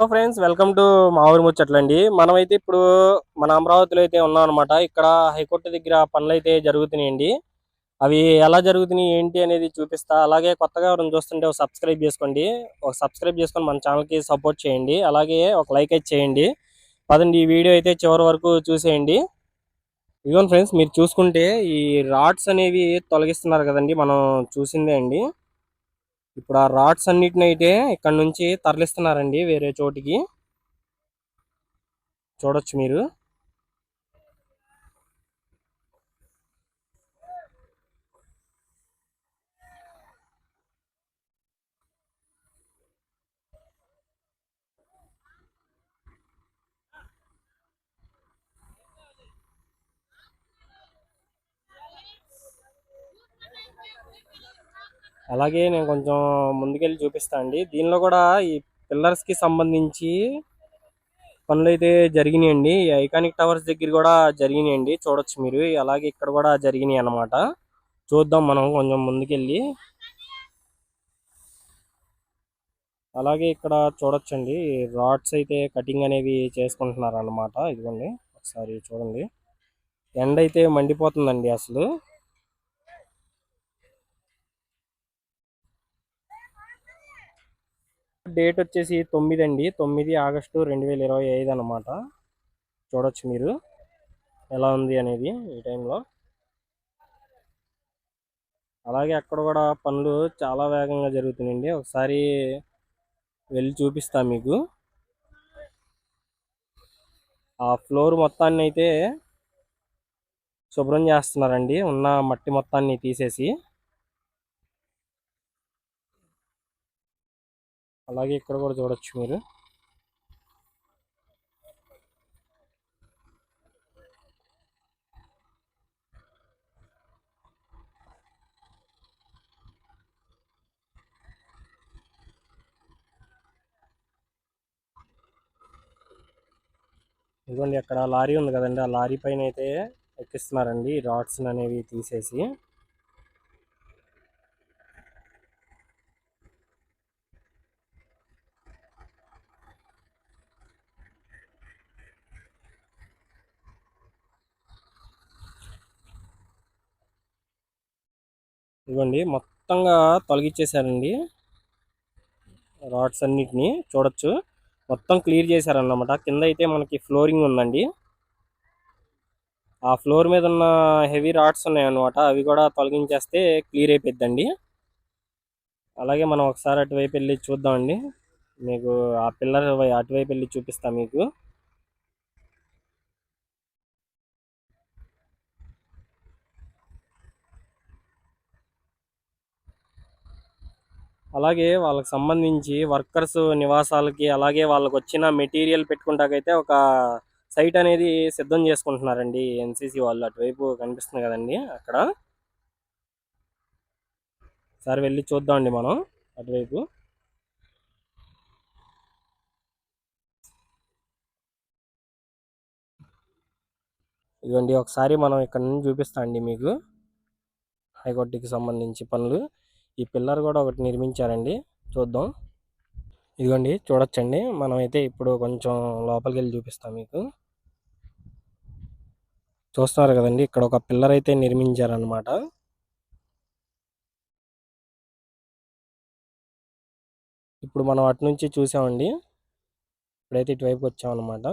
Hello friends welcome to మా ఊరి ముచ్చట్లండి మనమైతే ఇప్పుడు మన అమరావతిలో అయితే ఉన్నాం అనమాట ఇక్కడ హైకోర్టు దగ్గర పనులు అయితే జరుగుతున్నాయండి. అవి ఎలా జరుగుతున్నాయి ఏంటి అనేది చూపిస్తా. అలాగే కొత్తగా ఎవరైనా చూస్తుంటే ఒక సబ్స్క్రైబ్ చేసుకోండి. ఒక సబ్స్క్రైబ్ చేసుకొని మన ఛానల్కి సపోర్ట్ చేయండి. అలాగే ఒక లైక్ అయితే చేయండి. పదండి ఈ వీడియో అయితే చివరి వరకు చూసేయండి. ఇదిగోండి ఫ్రెండ్స్ మీరు చూసుకుంటే ఈ రాడ్స్ అనేవి తొలగిస్తున్నారు కదండి మనం చూసిందే అండి. ఇప్పుడు ఆ రాడ్స్ అన్నిటిని అయితే ఇక్కడ నుంచి తరలిస్తున్నారండి వేరే చోటికి. చూడొచ్చు మీరు. అలాగే నేను కొంచెం ముందుకెళ్ళి చూపిస్తా అండి. దీనిలో కూడా ఈ పిల్లర్స్కి సంబంధించి పనులు అయితే జరిగినాయండి. ఈ ఐకానిక్ టవర్స్ దగ్గర కూడా జరిగినాయండి. చూడొచ్చు మీరు. అలాగే ఇక్కడ కూడా జరిగినాయి అన్నమాట. చూద్దాం మనం కొంచెం ముందుకెళ్ళి. అలాగే ఇక్కడ చూడొచ్చండి. రాడ్స్ అయితే కటింగ్ అనేవి చేసుకుంటున్నారు అన్నమాట ఇదిగోండి. ఒకసారి చూడండి. ఎండ అయితే మండిపోతుందండి అసలు. డేట్ వచ్చేసి తొమ్మిది అండి. తొమ్మిది ఆగస్టు రెండు వేల ఇరవై ఐదు అనమాట చూడొచ్చు మీరు. ఎలా ఉంది అనేది ఈ టైంలో. అలాగే అక్కడ కూడా పనులు చాలా వేగంగా జరుగుతున్నాయండి. ఒకసారి వెళ్ళి చూపిస్తా మీకు. ఆ ఫ్లోర్ మొత్తాన్ని అయితే శుభ్రం చేస్తున్నారండి. ఉన్న మట్టి మొత్తాన్ని తీసేసి. అలాగే ఇక్కడ కూడా చూడొచ్చు మీరు. ఇదిగోండి అక్కడ లారీ ఉంది కదండి. ఆ లారీ పైన అయితే ఎక్కిస్తున్నారండి. రాడ్స్ అనేవి తీసేసి. ఇవ్వండి. మొత్తంగా తొలగించేశారండి రాడ్స్ అన్నిటిని చూడొచ్చు. మొత్తం క్లియర్ చేశారన్నమాట. కింద అయితే మనకి ఫ్లోరింగ్ ఉందండి. ఆ ఫ్లోర్ మీద ఉన్న హెవీ రాడ్స్ ఉన్నాయన్నమాట. అవి కూడా తొలగించేస్తే క్లియర్ అయిపోద్దండి అలాగే మనం ఒకసారి అటువైపు వెళ్ళి చూద్దామండి. మీకు ఆ పిల్లర్ అటువైపు వెళ్ళి చూపిస్తాం మీకు. అలాగే వాళ్ళకి సంబంధించి వర్కర్స్ నివాసాలకి అలాగే వాళ్ళకి వచ్చిన మెటీరియల్ పెట్టుకుంటాకైతే ఒక సైట్ అనేది సిద్ధం చేసుకుంటున్నారండి ఎన్సీసీ వాళ్ళు. అటువైపు కనిపిస్తుంది కదండి అక్కడ. సరే వెళ్ళి చూద్దామండి మనం అటువైపు. ఇదిగోండి ఒకసారి మనం ఇక్కడ నుంచి చూపిస్తా అండి మీకు. హైకోర్టుకి సంబంధించి పనులు. ఈ పిల్లర్ కూడా ఒకటి నిర్మించారండి. చూద్దాం. ఇదిగోండి చూడొచ్చండి. మనమైతే ఇప్పుడు కొంచెం లోపలికి వెళ్ళి చూపిస్తాం మీకు. చూస్తున్నారు కదండి ఇక్కడ ఒక పిల్లర్ అయితే నిర్మించారనమాట ఇప్పుడు మనం అటు నుంచి చూసామండి. ఇప్పుడైతే ఇటువైపు వచ్చామన్నమాట.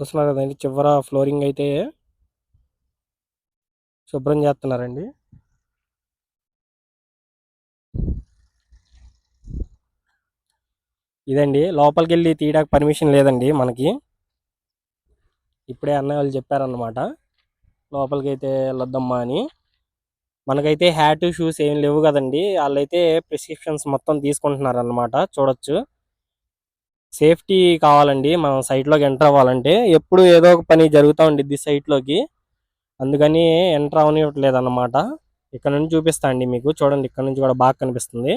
చూస్తున్నారు కదండి చివర ఫ్లోరింగ్ అయితే శుభ్రం చేస్తున్నారండి. ఇదండి. లోపలికి వెళ్ళి తీయడానికి పర్మిషన్ లేదండి మనకి. ఇప్పుడే అన్నయ్య వాళ్ళు చెప్పారన్నమాట. లోపలికి అయితే వెళ్ళొద్దమ్మా అని. మనకైతే హ్యాట్ షూస్ ఏం లేవు కదండి. వాళ్ళైతే ప్రిస్క్రిప్షన్స్ మొత్తం తీసుకుంటున్నారు అన్నమాట చూడొచ్చు. సేఫ్టీ కావాలండి. మనం సైట్లోకి ఎంటర్ అవ్వాలంటే ఎప్పుడు ఏదో ఒక పని జరుగుతూ ఉండిద్ది సైట్లోకి. అందుకని ఎంటర్ అవనివ్వట్లేదు అన్నమాట ఇక్కడ నుంచి చూపిస్తా అండి మీకు. చూడండి ఇక్కడ నుంచి కూడా బాగా కనిపిస్తుంది.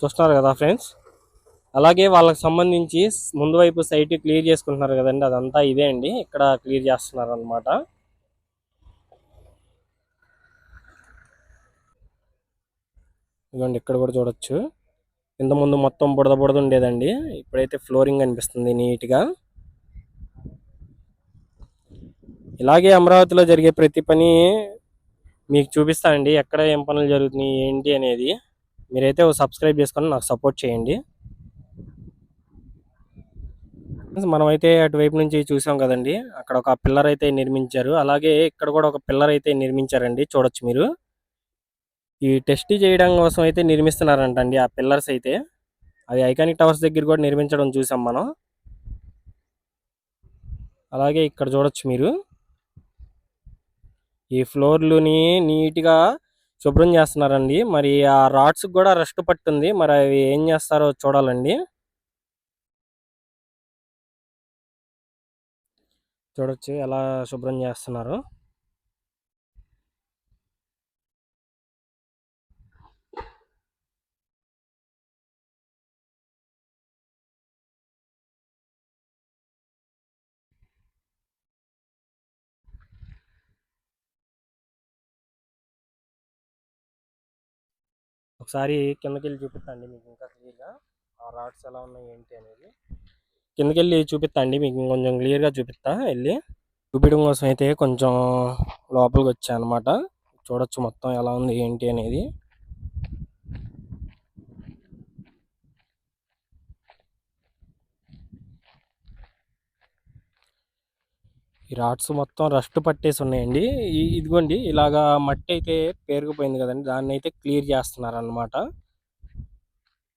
చూస్తున్నారు కదా ఫ్రెండ్స్? అలాగే వాళ్ళకి సంబంధించి ముందు వైపు సైట్ క్లియర్ చేసుకుంటున్నారు కదండి అదంతా ఇదే అండి. ఇక్కడ క్లియర్ చేస్తున్నారు అనమాట ఇదిగోండి ఇక్కడ కూడా చూడొచ్చు. ఇంత ముందు మొత్తం బుడద బుడద ఉండేదండి. ఇప్పుడైతే ఫ్లోరింగ్ అనిపిస్తుంది నీట్గా. ఇలాగే అమరావతిలో జరిగే ప్రతి పని మీకు చూపిస్తానండి. ఎక్కడ ఏం పనులు జరుగుతున్నాయి ఏంటి అనేది. మీరైతే సబ్స్క్రైబ్ చేసుకొని నాకు సపోర్ట్ చేయండి. మనమైతే అటువైపు నుంచి చూసాం కదండి. అక్కడ ఒక పిల్లర్ అయితే నిర్మించారు. అలాగే ఇక్కడ కూడా ఒక పిల్లర్ అయితే నిర్మించారండి. చూడొచ్చు మీరు. ఈ టెస్ట్ చేయడం కోసం అయితే నిర్మిస్తున్నారంట అండి ఆ పిల్లర్స్ అయితే. అది ఐకానిక్ టవర్స్ దగ్గర కూడా నిర్మించడం చూసాం మనం. అలాగే ఇక్కడ చూడొచ్చు మీరు. ఈ ఫ్లోర్లుని నీట్గా శుభ్రం చేస్తున్నారండి. మరి ఆ రాడ్స్ కూడా రెస్ట్ పట్టుంది. మరి అవి ఏం చేస్తారో చూడాలండి. చూడొచ్చు ఎలా శుభ్రం చేస్తున్నారు. ఒకసారి కిందకి వెళ్ళి చూపిస్తాండి మీకు ఇంకా క్లియర్గా. ఆ రాడ్స్ ఎలా ఉన్నాయి ఏంటి అనేది. కిందకి వెళ్ళి చూపిస్తాండి మీకు కొంచెం క్లియర్గా చూపిస్తా వెళ్ళి చూపించడం కోసం అయితే కొంచెం లోపలికి వచ్చాను అనమాట చూడొచ్చు మొత్తం ఎలా ఉంది ఏంటి అనేది. ఈ రాడ్స్ మొత్తం రస్ట్ పట్టేసి ఉన్నాయండి. ఇదిగోండి ఇలాగా మట్టి అయితే పేరుకుపోయింది కదండి దాన్ని అయితే క్లియర్ చేస్తున్నారు అనమాట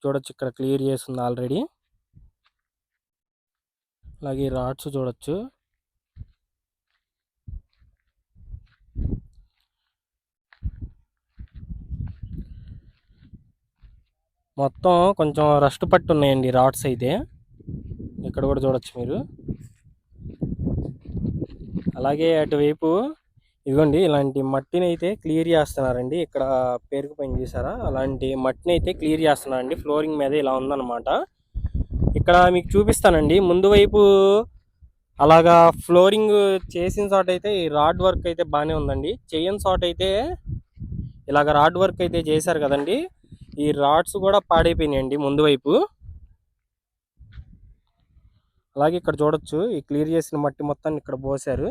చూడొచ్చు ఇక్కడ క్లియర్ చేస్తుంది ఆల్రెడీ. అలాగే రాడ్స్ చూడొచ్చు. మొత్తం కొంచెం రస్ట్ పట్టు ఉన్నాయండి రాడ్స్ అయితే. ఇక్కడ కూడా చూడొచ్చు మీరు. అలాగే అటువైపు ఇదిగోండి ఇలాంటి మట్టిని అయితే క్లియర్ చేస్తున్నారండి. ఇక్కడ పేరుకుపోయింది చూసారా? అలాంటి మట్టిని అయితే క్లియర్ చేస్తున్నారండి. ఫ్లోరింగ్ మీద ఇలా ఉందన్నమాట. ఇక్కడ మీకు చూపిస్తానండి. ముందు వైపు అలాగా ఫ్లోరింగ్ చేసిన చోట అయితే ఈ రాడ్ వర్క్ అయితే బాగానే ఉందండి. చేయని చోట అయితే ఇలాగ రాడ్ వర్క్ అయితే చేశారు కదండి. ఈ రాడ్స్ కూడా పాడైపోయినాయండి ముందు వైపు. అలాగే ఇక్కడ చూడొచ్చు. ఈ క్లియర్ చేసిన మట్టి మొత్తాన్ని ఇక్కడ పోసారు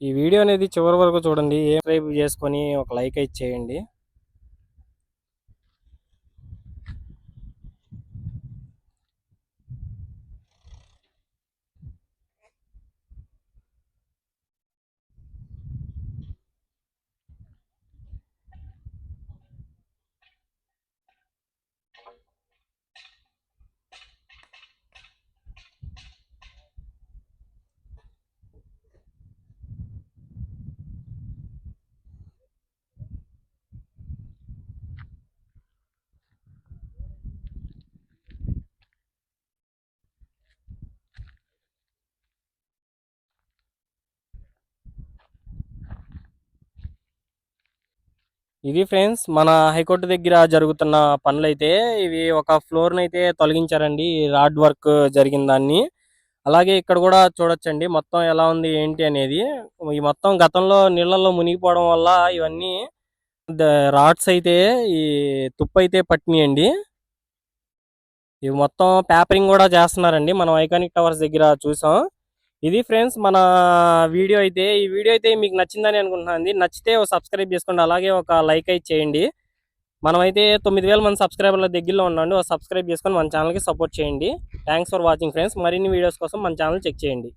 ఈ వీడియో అనేది చివరి వరకు చూడండి. ఏ సబ్స్క్రైబ్ చేసుకొని ఒక లైక్ అయితే చేయండి. ఇది ఫ్రెండ్స్ మన హైకోర్టు దగ్గర జరుగుతున్న పనులైతే ఇవి ఒక ఫ్లోర్ అయితే తొలగించారండి రాడ్ వర్క్ జరిగిన దాన్ని. అలాగే ఇక్కడ కూడా చూడొచ్చండి మొత్తం ఎలా ఉంది ఏంటి అనేది. ఈ మొత్తం గతంలో నీళ్ళల్లో మునిగిపోవడం వల్ల ఇవన్నీ రాడ్స్ అయితే ఈ తుప్పు అయితే పట్టినాయండి. ఇవి మొత్తం పేపరింగ్ కూడా చేస్తున్నారండి. మనం ఐకానిక్ టవర్స్ దగ్గర చూసాం. ఇది ఫ్రెండ్స్ మన వీడియో అయితే ఈ వీడియో అయితే మీకు నచ్చిందని అనుకుంటున్నాను నచ్చితే ఒక సబ్స్క్రైబ్ చేసుకోండి అలాగే ఒక లైక్ అయితే చేయండి. మనమైతే తొమ్మిది వేల మంది సబ్స్క్రైబర్ల దగ్గరలో ఉన్నాండి ఒక సబ్స్క్రైబ్ చేసుకొని మన ఛానల్కి సపోర్ట్ చేయండి. Thanks for watching friends. మరిన్ని వీడియోస్ కోసం మన ఛానల్ చెక్ చేయండి.